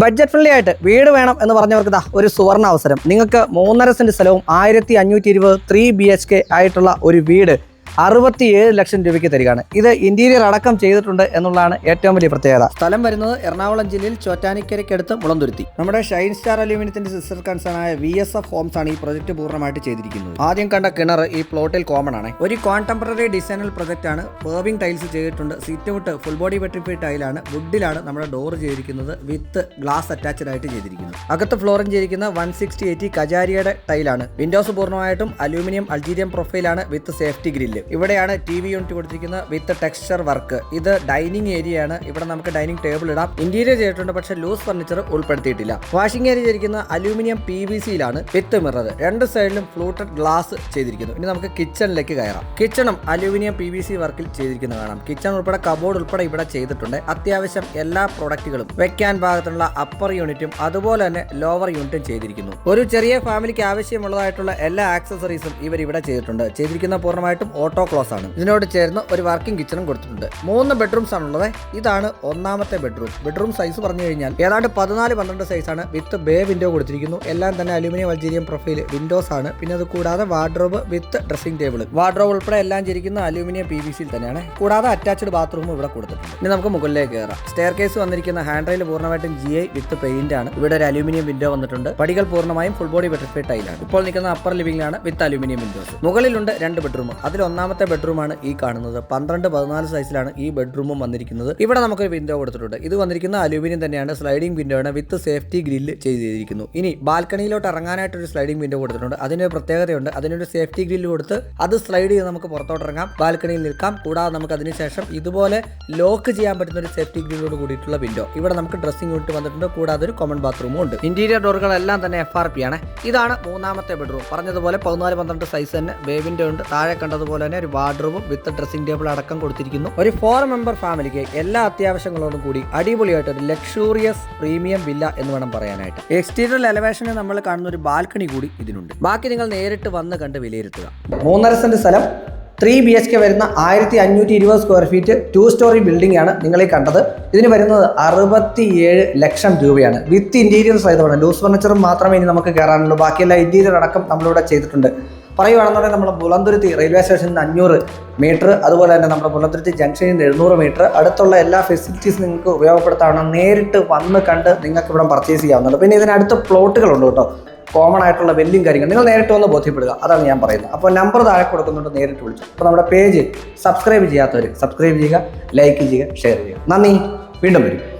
Budget friendly ആയിട്ട് വീട് വേണം എന്ന് പറഞ്ഞവർക്ക് ഇതാ ഒരു സുവർണ അവസരം. നിങ്ങൾക്ക് മൂന്നര സെന്റ് സ്ഥലവും ആയിരത്തി അഞ്ഞൂറ്റി ഇരുപത് ത്രീ ബി എച്ച് കെ ആയിട്ടുള്ള ഒരു വീട് അറുപത്തിയേഴ് ലക്ഷം രൂപയ്ക്ക് തരികയാണ്. ഇത് ഇന്റീരിയർ അടക്കം ചെയ്തിട്ടുണ്ട് എന്നുള്ളതാണ് ഏറ്റവും വലിയ പ്രത്യേകത. സ്ഥലം വരുന്നത് എറണാകുളം ജില്ലയിൽ ചോറ്റാനിക്കരയ്ക്കടുത്ത് മുളന്തുരുത്തി. നമ്മുടെ ഷൈൻ സ്റ്റാർ അലൂമിനിയത്തിന്റെ സിസ്റ്റർ കൺസേൺ ആയ വി എസ് എഫ് ഹോംസ് ആണ് ഈ പ്രൊജക്ട് പൂർണമായിട്ട് ചെയ്തിരിക്കുന്നത്. ആദ്യം കണ്ട കിണർ ഈ പ്ലോട്ടിൽ കോമൺ ആണ്. ഒരു കോൺടെമ്പററി ഡിസൈനൽ പ്രൊജക്ട് ആണ് പേർവിംഗ് ടൈൽസ് ചെയ്തിട്ടുണ്ട്. സീറ്റ് വിട്ട് ഫുൾ ബോഡി വെട്രിഫൈഡ് ടൈലാണ് വുഡിലാണ് നമ്മുടെ ഡോർ ചെയ്തിരിക്കുന്നത്. വിത്ത് ഗ്ലാസ് അറ്റാച്ച്ഡ് ആയിട്ട് ചെയ്തിരിക്കുന്നത്. അകത്ത് ഫ്ലോറിംഗ് ചെയ്തിരിക്കുന്ന വൺ സിക്സ്റ്റി എയ്റ്റി കജാരിയുടെ ടൈലാണ് വിൻഡോസ് പൂർണമായിട്ടും അലൂമിനിയം അൾജീരിയം പ്രൊഫൈലാണ് വിത്ത് സേഫ്റ്റി ഗ്രില്ല് ഇവിടെയാണ് ടി വി യൂണിറ്റ് കൊടുത്തിരിക്കുന്നത് വിത്ത് ടെക്സ്ചർ വർക്ക് ഇത് ഡൈനിങ് ഏരിയ ആണ്. ഇവിടെ നമുക്ക് ഡൈനിങ് ടേബിൾ ഇടാം. ഇന്റീരിയർ ചെയ്തിട്ടുണ്ട് പക്ഷേ ലൂസ് ഫർണിച്ചർ ഉൾപ്പെടുത്തിയിട്ടില്ല. വാഷിംഗ് ഏരിയ ചെയ്തിരിക്കുന്ന അലൂമിനിയം പി വി സിയിലാണ് വിത്ത് മിറർ രണ്ട് സൈഡിലും ഫ്ലൂട്ടഡ് ഗ്ലാസ് ചെയ്തിരിക്കുന്നു. ഇനി നമുക്ക് കിച്ചണിലേക്ക് കയറാം. കിച്ചണും അലൂമിനിയം പി വി സി വർക്കിൽ ചെയ്തിരിക്കുന്നത് കാണാം. കിച്ചൺ ഉൾപ്പെടെ കബോർഡ് ഉൾപ്പെടെ ഇവിടെ ചെയ്തിട്ടുണ്ട്. അത്യാവശ്യം എല്ലാ പ്രൊഡക്റ്റുകളും വെക്കാൻ ഭാഗത്തുള്ള അപ്പർ യൂണിറ്റും അതുപോലെ തന്നെ ലോവർ യൂണിറ്റും ചെയ്തിരിക്കുന്നു. ഒരു ചെറിയ ഫാമിലിക്ക് ആവശ്യമുള്ളതായിട്ടുള്ള എല്ലാ ആക്സസറീസും ഇവർ ഇവിടെ ചെയ്തിട്ടുണ്ട്. ചെയ്തിരിക്കുന്ന പൂർണമായിട്ടും ഓട്ടോ ക്ലോസ് ആണ് ഇതിനോട് ചേർന്ന് ഒരു വർക്കിംഗ് കിച്ചണും കൊടുത്തിട്ടുണ്ട്. മൂന്ന് ബെഡ്റൂംസ് ആണുള്ളത്. ഇതാണ് ഒന്നാമത്തെ ബെഡ്റൂം. ബെഡ്റൂം സൈസ് പറഞ്ഞു കഴിഞ്ഞാൽ ഏതാണ്ട് പതിനാല് പന്ത്രണ്ട് സൈസാണ് വിത്ത് ബേ വിൻഡോ കൊടുത്തിരിക്കുന്നു. എല്ലാം തന്നെ അലുമിനിയം അൾജീരിയം പ്രൊഫൈൽ വിൻഡോസ് ആണ്. പിന്നെ അത് കൂടാതെ wardrobe with dressing table wardrobe ഉൾപ്പെടെ എല്ലാം ചിരിക്കുന്ന അലുമിനിയം പി വി സിയിൽ തന്നെയാണ്. കൂടാതെ അറ്റാച്ച്ഡ് ബാത്റൂം ഇവിടെ കൊടുത്തിട്ടുണ്ട്. ഇനി നമുക്ക് മുകളിലേക്ക് കയറാം. സ്റ്റെയർ കേസ് വന്നിരിക്കുന്ന ഹാൻഡ് റെയിൽ പൂർണമായിട്ടും ജി ഐ വിത്ത് പെയിന്റ് ആണ്. ഇവിടെ ഒരു അലുമിനിയം വിൻഡോ വന്നിട്ടുണ്ട്. പടികൾ പൂർണമായും ഫുൾ ബോഡി വെട്രിഫൈഡ് ടൈലാണ് ഇപ്പോൾ നിൽക്കുന്ന അപ്പർ ലിവിംഗിലാണ് വിത്ത് അലുമിനിയം വിൻഡോസ് മുകളിലുണ്ട് രണ്ട് ബെഡ്റൂം അതിൽ ഒന്നാമത്തെ ബെഡ്റൂമാണ് ഈ കാണുന്നത്. പന്ത്രണ്ട് പതിനാല് സൈസിലാണ് ഈ ബെഡ്റൂമും വന്നിരിക്കുന്നത്. ഇവിടെ നമുക്കൊരു വിൻഡോ കൊടുത്തിട്ടുണ്ട്. ഇത് വന്നിരിക്കുന്ന അലൂമിനിയം തന്നെയാണ്. സ്ലൈഡിംഗ് വിൻഡോ ആണ് വിത്ത് സേഫ്റ്റി ഗ്രില്ല് ചെയ്തിരിക്കുന്നു. ഇനി ബാൽക്കണിയിലോട്ട് ഇറങ്ങാനായിട്ട് ഒരു സ്ലൈഡിംഗ് വിൻഡോ കൊടുത്തിട്ടുണ്ട്. അതിനൊരു പ്രത്യേകതയുണ്ട്. അതിനൊരു സേഫ്റ്റി ഗ്രില്ല് കൊടുത്ത് അത് സ്ലൈഡ് ചെയ്ത് നമുക്ക് പുറത്തോട്ട് ഇറങ്ങാം. ബാൽക്കണിയിൽ നിൽക്കാം. കൂടാതെ നമുക്ക് അതിനുശേഷം ഇതുപോലെ ലോക്ക് ചെയ്യാൻ പറ്റുന്ന ഒരു സേഫ്റ്റി ഗ്രില്ലോട് കൂടിയിട്ടുള്ള വിൻഡോ ഇവിടെ നമുക്ക് ഡ്രസ്സിംഗ് യൂണിറ്റ് വന്നിട്ടുണ്ട്. കൂടാതെ ഒരു കോമൺ ബാത്റൂമും ഉണ്ട്. ഇന്റീരിയർ ഡോറുകളെല്ലാം തന്നെ എഫ് ആർ പി ആണ്. ഇതാണ് മൂന്നാമത്തെ ബെഡ്റൂം പറഞ്ഞതുപോലെ പതിനാല് പന്ത്രണ്ട് സൈസ് തന്നെ. ബേബിന്റെ ഉണ്ട്. താഴെ കണ്ടതുപോലെ തന്നെ ഒരു വാർഡ്രോബും വിത്ത് ഡ്രസ്സിംഗ് ടേബിൾ അടക്കം കൊടുത്തിരിക്കുന്നു. ഒരു ഫോർ മെമ്പർ ഫാമിലിക്ക് എല്ലാ അത്യാവശ്യങ്ങളോടും കൂടി അടിപൊളിയായിട്ട് ഒരു ലക്ഷൂറിയസ് പ്രീമിയം വില്ല എന്ന് വേണം പറയാനായിട്ട്. എക്സ്റ്റീരിയർ എലവേഷന് നമ്മൾ കാണുന്ന ഒരു ബാൽക്കണി കൂടി ഇതിനുണ്ട്. ബാക്കി നിങ്ങൾ നേരിട്ട് വന്ന് കണ്ട് വിലയിരുത്തുക. മൂന്നര സെന്റ് സ്ഥലം ത്രീ ബി എച്ച് കെ വരുന്ന ആയിരത്തി അഞ്ഞൂറ്റി ഇരുപത് square feet two storey building ആണ് നിങ്ങൾ ഈ കണ്ടത്. ഇതിന് വരുന്നത് അറുപത്തിയേഴ് ലക്ഷം രൂപയാണ്. വിത്ത് ഇന്റീരിയർ സഹിതമാണ് ലൂസ് ഫർണിച്ചറും മാത്രമേ ഇനി നമുക്ക് കയറാനുള്ളൂ ബാക്കിയെല്ലാം ഇന്റീരിയർ അടക്കം നമ്മളിവിടെ ചെയ്തിട്ടുണ്ട്. പറയുവാണെന്നുണ്ടെങ്കിൽ നമ്മുടെ പുലന്തുരുത്തി റെയിൽവേ സ്റ്റേഷനിൽ നിന്ന് അഞ്ഞൂറ് മീറ്റർ അതുപോലെ തന്നെ നമ്മുടെ പുലന്തുരുത്തി ജംഗ്ഷനിൽ നിന്ന് എഴുന്നൂറ് മീറ്റർ അടുത്തുള്ള എല്ലാ ഫെസിലിറ്റീസ് നിങ്ങൾക്ക് ഉപയോഗപ്പെടുത്താവുന്ന നേരിട്ട് വന്ന് കണ്ട് നിങ്ങൾക്ക് ഇവിടെ പർച്ചേസ് ചെയ്യാവുന്നുണ്ട് പിന്നെ ഇതിനടുത്ത് പ്ലോട്ടുകളുണ്ട് കേട്ടോ. കോമൺ ആയിട്ടുള്ള വെല്ലും കാര്യങ്ങൾ. നിങ്ങൾ നേരിട്ട് വന്ന് ബോധ്യപ്പെടുക. അതാണ് ഞാൻ പറയുന്നത്. അപ്പോൾ നമ്പർ താഴെ കൊടുക്കുന്നുണ്ട് നേരിട്ട് വിളിച്ചു. അപ്പോൾ നമ്മുടെ പേജ് സബ്സ്ക്രൈബ് ചെയ്യാത്തവർ സബ്സ്ക്രൈബ് ചെയ്യുക ലൈക്ക് ചെയ്യുക ഷെയർ ചെയ്യുക. നന്ദി. വീണ്ടും വരും.